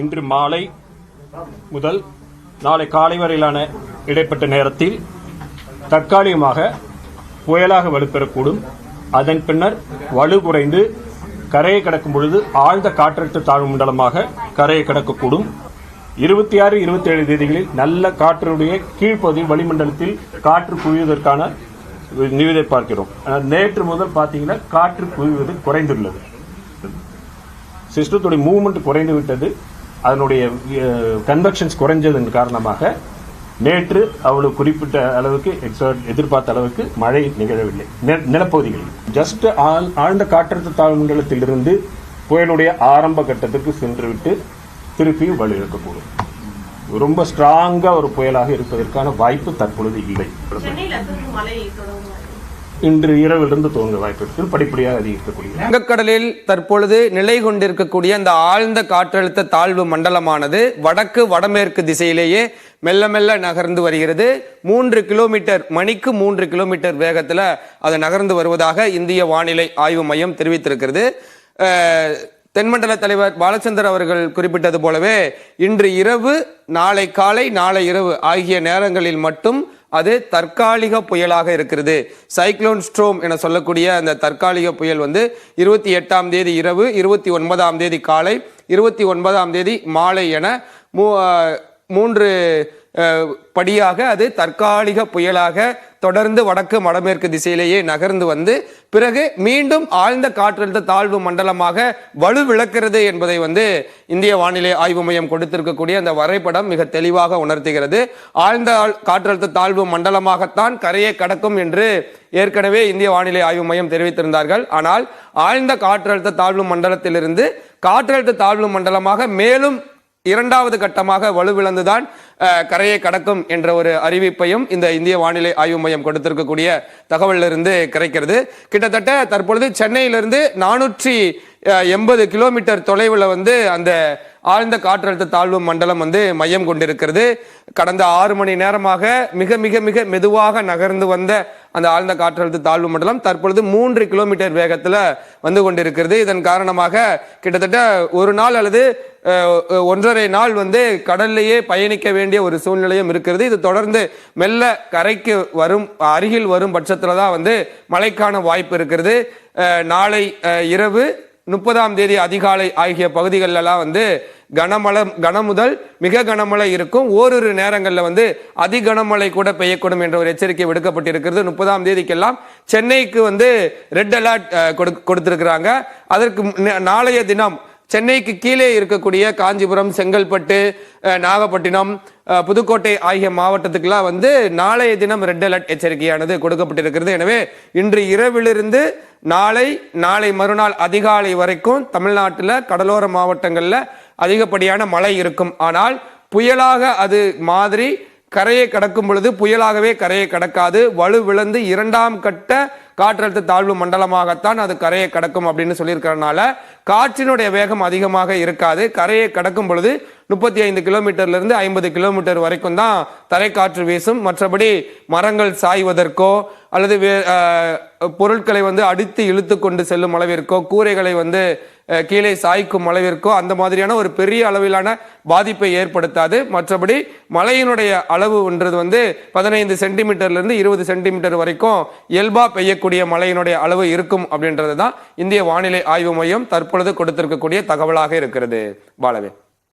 இன்று மாலை முதல் நாளை காலை வரையிலான இடைப்பட்ட நேரத்தில் தற்காலிகமாக புயலாக வலுப்பெறக்கூடும். அதன் பின்னர் வலு குறைந்து கரையை கடக்கும் பொழுது ஆழ்ந்த காற்றழுத்த தாழ்வு மண்டலமாக கரையை கடக்கக்கூடும். இருபத்தி ஆறு இருபத்தி ஏழு தேதிகளில் நல்ல காற்றினுடைய கீழ்ப்பகுதி வளிமண்டலத்தில் காற்று குவிவதற்கான நிவிதை பார்க்கிறோம். ஆனால் நேற்று முதல் பார்த்தீங்கன்னா காற்று குவிவது குறைந்துள்ளது. சிஸ்டத்துடைய மூவ்மெண்ட் குறைந்து விட்டது அதனுடைய கன்வெக்ஷன்ஸ் குறைஞ்சதன் காரணமாக நேற்று அவ்வளவு குறிப்பிட்ட அளவுக்கு எதிர்பார்த்த அளவுக்கு மழை நிகழவில்லை. நி- நிலப்பகுதிகளில். ஜஸ்ட் ஆழ்ந்த காற்றழுத்த தாழ்வு மண்டலத்திலிருந்து புயலுடைய ஆரம்ப கட்டத்துக்கு சென்றுவிட்டு திருப்பி வலு ரொம்ப ஸ்ட்ராங்காக ஒரு புயலாக இருப்பதற்கான வாய்ப்பு தற்பொழுது இல்லை. இன்று இரவிலிருந்து துவங்க வாய்ப்பு இருக்கு படிப்படியாக அதிகரிக்கக்கூடிய வங்கக்கடலில் தற்பொழுது நிலை கொண்டிருக்கக்கூடிய அந்த ஆழ்ந்த காற்றழுத்த தாழ்வு மண்டலமானது வடக்கு வடமேற்கு திசையிலேயே மெல்ல மெல்ல நகர்ந்து வருகிறது. மூன்று கிலோமீட்டர் மணிக்கு மூன்று கிலோமீட்டர் வேகத்தில் அது நகர்ந்து வருவதாக இந்திய வானிலை ஆய்வு மையம் தெரிவித்திருக்கிறது. தென்மண்டல தலைவர் பாலச்சந்தர் அவர்கள் குறிப்பிட்டது போலவே இன்று இரவு நாளை காலை நாளை இரவு ஆகிய நேரங்களில் மட்டும் அது தற்காலிக புயலாக இருக்கிறது. சைக்ளோன் ஸ்ட்ரோம் என சொல்லக்கூடிய அந்த தற்காலிக புயல் வந்து இருபத்தி எட்டாம் தேதி இரவு இருபத்தி ஒன்பதாம் தேதி காலை இருபத்தி ஒன்பதாம் தேதி மாலை என மூ- மூன்று படியாக அது தற்காலிக புயலாக தொடர்ந்து வடக்கு வடமேற்கு திசையிலேயே நகர்ந்து வந்து பிறகு மீண்டும் ஆழ்ந்த காற்றழுத்த தாழ்வு மண்டலமாக வலுவிழக்கிறது என்பதை வந்து இந்திய வானிலை ஆய்வு மையம் கொடுத்திருக்கக்கூடிய அந்த வரைபடம் மிக தெளிவாக உணர்த்துகிறது. ஆழ்ந்த ஆழ்- காற்றழுத்த தாழ்வு மண்டலமாகத்தான் கரையை கடக்கும் என்று ஏற்கனவே இந்திய வானிலை ஆய்வு மையம் தெரிவித்திருந்தார்கள். ஆனால் ஆழ்ந்த காற்றழுத்த தாழ்வு மண்டலத்திலிருந்து காற்றழுத்த தாழ்வு மண்டலமாக மேலும் இரண்டாவது கட்டமாக வலுவிழந்துதான் கரையை கடக்கும் என்ற ஒரு அறிவிப்பையும் இந்த இந்திய வானிலை ஆய்வு மையம் கொடுத்திருக்கக்கூடிய தகவலிலிருந்து கிடைக்கிறது. கிட்டத்தட்ட தற்பொழுது சென்னையிலிருந்து நானூற்றி எண்பது கிலோமீட்டர் தொலைவில் வந்து அந்த ஆழ்ந்த காற்றழுத்த தாழ்வு மண்டலம் வந்து மையம் கொண்டிருக்கிறது. கடந்த ஆறு மணி நேரமாக மிக மிக மிக மெதுவாக நகர்ந்து வந்த அந்த ஆழ்ந்த காற்றழுத்த தாழ்வு மண்டலம் தற்பொழுது மூன்று கிலோமீட்டர் வேகத்தில் வந்து கொண்டிருக்கிறது. இதன் காரணமாக கிட்டத்தட்ட ஒரு நாள் அல்லது ஒன்றரை நாள் வந்து கடல்லையே பயணிக்க வேண்டிய ஒரு சூழ்நிலையும் இருக்கிறது. இது தொடர்ந்து மெல்ல கரைக்கு வரும் அருகில் வரும் பட்சத்தில் தான் வந்து மழைக்கான வாய்ப்பு இருக்கிறது. நாளை இரவு முப்பதாம் தேதி அதிகாலை ஆகிய பகுதிகளெல்லாம் வந்து கனமழை கனமுதல் மிக கனமழை இருக்கும். ஓரிரு நேரங்களில் வந்து அதி கனமழை கூட பெய்யக்கூடும் என்ற ஒரு எச்சரிக்கை விடுக்கப்பட்டிருக்கிறது. முப்பதாம் தேதிக்கெல்லாம் சென்னைக்கு வந்து ரெட் அலர்ட் கொடு கொடுத்துருக்குறாங்க. அதற்கு நாளைய தினம் சென்னைக்கு கீழே இருக்கக்கூடிய காஞ்சிபுரம் செங்கல்பட்டு நாகப்பட்டினம் புதுக்கோட்டை ஆகிய மாவட்டத்துக்கெல்லாம் வந்து நாளைய தினம் ரெட் அலர்ட் எச்சரிக்கையானது கொடுக்கப்பட்டிருக்கிறது. எனவே இன்று இரவிலிருந்து நாளை நாளை மறுநாள் அதிகாலை வரைக்கும் தமிழ்நாட்டில் கடலோர மாவட்டங்களில் அதிகப்படியான மழை இருக்கும். ஆனால் புயலாக அது மாதிரி கரையை கடக்கும் பொழுது புயலாகவே கரையை கடக்காது. வலுவிழந்து இரண்டாம் கட்ட காற்றழுத்த தாழ்வு மண்டலமாகத்தான் அது கரையை கடக்கும் அப்படின்னு சொல்லியிருக்கிறனால காற்றினுடைய வேகம் அதிகமாக இருக்காது. கரையை கடக்கும் பொழுது முப்பத்தி ஐந்து கிலோமீட்டர்லேருந்து ஐம்பது கிலோமீட்டர் வரைக்கும் தான் தரைக்காற்று வீசும். மற்றபடி மரங்கள் சாய்வதற்கோ அல்லது வே- பொருட்களை வந்து அடித்து இழுத்து கொண்டு செல்லும் அளவிற்கோ கூரைகளை வந்து கீழே சாய்க்கும் அளவிற்கோ அந்த மாதிரியான ஒரு பெரிய அளவிலான பாதிப்பை ஏற்படுத்தாது. மற்றபடி மழையினுடைய அளவுன்றது வந்து பதினைந்து சென்டிமீட்டர்லேருந்து இருபது சென்டிமீட்டர் வரைக்கும் இயல்பாக பெய்யக்கூடிய மழையினுடைய அளவு இருக்கும் அப்படின்றது தான் இந்திய வானிலை ஆய்வு மையம் தற்பொழுது கொடுத்திருக்கக்கூடிய தகவலாக இருக்கிறது. பாலவே.